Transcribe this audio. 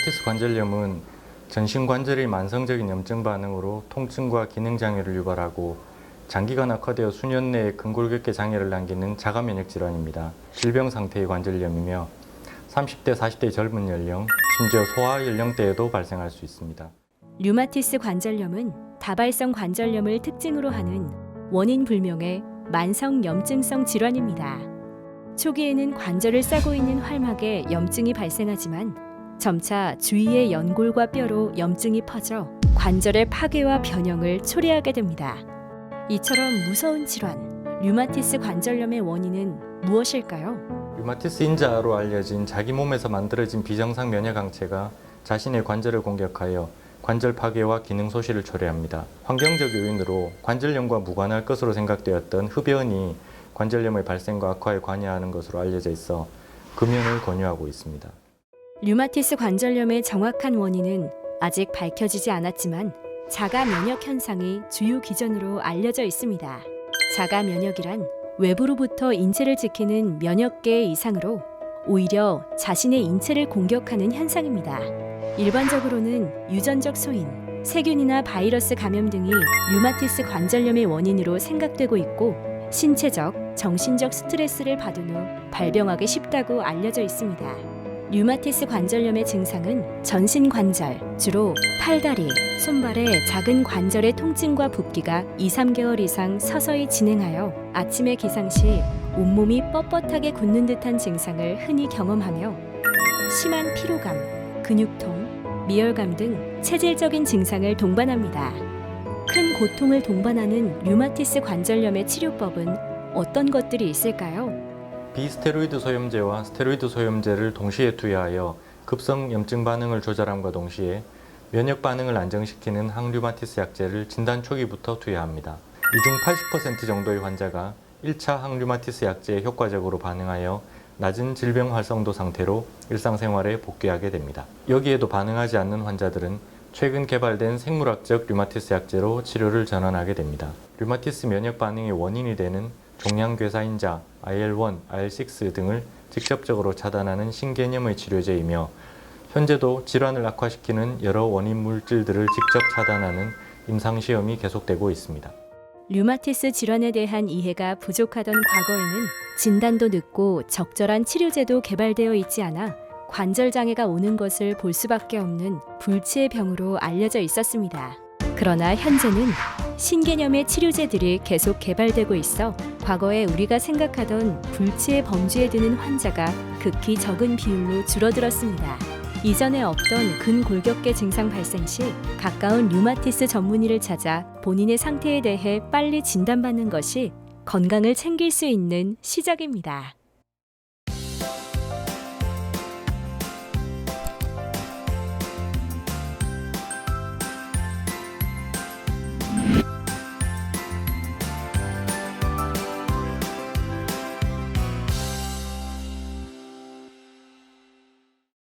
류마티스 관절염은 전신 관절의 만성적인 염증 반응으로 통증과 기능 장애를 유발하고 장기간 악화되어 수년 내에 근골격계 장애를 남기는 자가 면역 질환입니다. 질병 상태의 관절염이며 30대, 40대 젊은 연령, 심지어 소아 연령대에도 발생할 수 있습니다. 류마티스 관절염은 다발성 관절염을 특징으로 하는 원인 불명의 만성 염증성 질환입니다. 초기에는 관절을 싸고 있는 활막에 염증이 발생하지만 점차 주위의 연골과 뼈로 염증이 퍼져 관절의 파괴와 변형을 초래하게 됩니다. 이처럼 무서운 질환, 류마티스 관절염의 원인은 무엇일까요? 류마티스 인자로 알려진 자기 몸에서 만들어진 비정상 면역 항체가 자신의 관절을 공격하여 관절 파괴와 기능 소실을 초래합니다. 환경적 요인으로 관절염과 무관할 것으로 생각되었던 흡연이 관절염의 발생과 악화에 관여하는 것으로 알려져 있어 금연을 권유하고 있습니다. 류마티스 관절염의 정확한 원인은 아직 밝혀지지 않았지만 자가 면역 현상이 주요 기전으로 알려져 있습니다. 자가 면역이란 외부로부터 인체를 지키는 면역계의 이상으로 오히려 자신의 인체를 공격하는 현상입니다. 일반적으로는 유전적 소인, 세균이나 바이러스 감염 등이 류마티스 관절염의 원인으로 생각되고 있고 신체적, 정신적 스트레스를 받은 후 발병하기 쉽다고 알려져 있습니다. 류마티스 관절염의 증상은 전신 관절, 주로 팔다리, 손발의 작은 관절의 통증과 붓기가 2, 3개월 이상 서서히 진행하여 아침에 기상 시 온몸이 뻣뻣하게 굳는 듯한 증상을 흔히 경험하며 심한 피로감, 근육통, 미열감 등 체질적인 증상을 동반합니다. 큰 고통을 동반하는 류마티스 관절염의 치료법은 어떤 것들이 있을까요? 비스테로이드 소염제와 스테로이드 소염제를 동시에 투여하여 급성 염증 반응을 조절함과 동시에 면역 반응을 안정시키는 항류마티스 약제를 진단 초기부터 투여합니다. 이 중 80% 정도의 환자가 1차 항류마티스 약제에 효과적으로 반응하여 낮은 질병 활성도 상태로 일상생활에 복귀하게 됩니다. 여기에도 반응하지 않는 환자들은 최근 개발된 생물학적 류마티스 약제로 치료를 전환하게 됩니다. 류마티스 면역 반응의 원인이 되는 종양괴사인자, IL-1, IL-6 등을 직접적으로 차단하는 신개념의 치료제이며 현재도 질환을 악화시키는 여러 원인 물질들을 직접 차단하는 임상시험이 계속되고 있습니다. 류마티스 질환에 대한 이해가 부족하던 과거에는 진단도 늦고 적절한 치료제도 개발되어 있지 않아 관절 장애가 오는 것을 볼 수밖에 없는 불치의 병으로 알려져 있었습니다. 그러나 현재는 신개념의 치료제들이 계속 개발되고 있어 과거에 우리가 생각하던 불치의 범주에 드는 환자가 극히 적은 비율로 줄어들었습니다. 이전에 없던 근골격계 증상 발생 시 가까운 류마티스 전문의를 찾아 본인의 상태에 대해 빨리 진단받는 것이 건강을 챙길 수 있는 시작입니다.